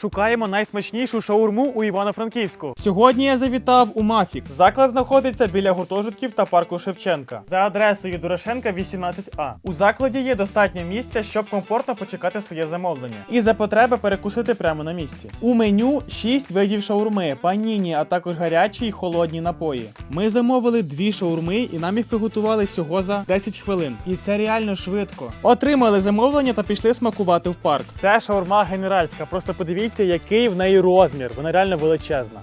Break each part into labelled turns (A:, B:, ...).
A: Шукаємо найсмачнішу шаурму у Івано-Франківську.
B: Сьогодні я завітав у Мафік. Заклад знаходиться біля гуртожитків та парку Шевченка.
A: За адресою Дорошенка 18А. У закладі є достатньо місця, щоб комфортно почекати своє замовлення.
B: І за потреби перекусити прямо на місці. У меню 6 видів шаурми, паніні, а також гарячі й холодні напої. Ми замовили дві шаурми і нам їх приготували всього за 10 хвилин. І це реально швидко. Отримали замовлення та пішли смакувати в парк.
A: Це шаурма генеральська. Просто подивіться, який в неї розмір. Вона реально величезна.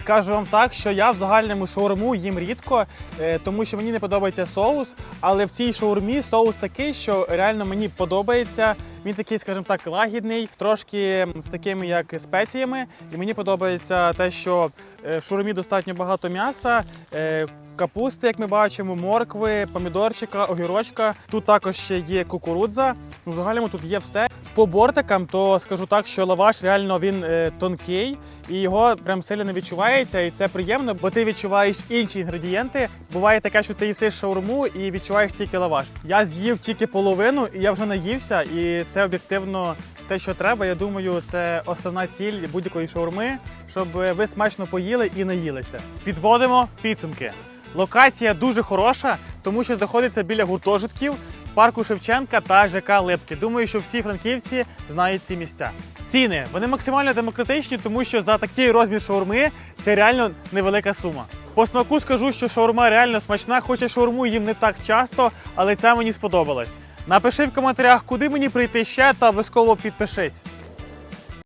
A: Скажу вам так, що я в загальному шаурму їм рідко, е, тому що мені не подобається соус. Але в цій шаурмі соус такий, що реально мені подобається. Він такий, скажімо так, лагідний, трошки з такими як спеціями. І мені подобається те, що е, в шаурмі достатньо багато м'яса. е, Капусти, як ми бачимо, моркви, помідорчика, огірочка. Тут також ще є кукурудза. Ну, в тут є все. По бортикам, то скажу так, що лаваш реально він тонкий і його прям сильно не відчувається. І це приємно, бо ти відчуваєш інші інгредієнти. Буває таке, що ти їсиш шаурму і відчуваєш тільки лаваш. Я з'їв тільки половину, і я вже наївся, і це об'єктивно те, що треба. Я думаю, це основна ціль будь-якої шаурми, щоб ви смачно поїли і наїлися. Підводимо підсумки. Локація дуже хороша, тому що знаходиться біля гуртожитків, парку Шевченка та ЖК Липки. Думаю, що всі франківці знають ці місця. Ціни вони максимально демократичні, тому що за такий розмір шаурми це реально невелика сума. По смаку скажу, що шаурма реально смачна, хоча шаурму їм не так часто, але ця мені сподобалась. Напиши в коментарях, куди мені прийти ще, та обов'язково підпишись.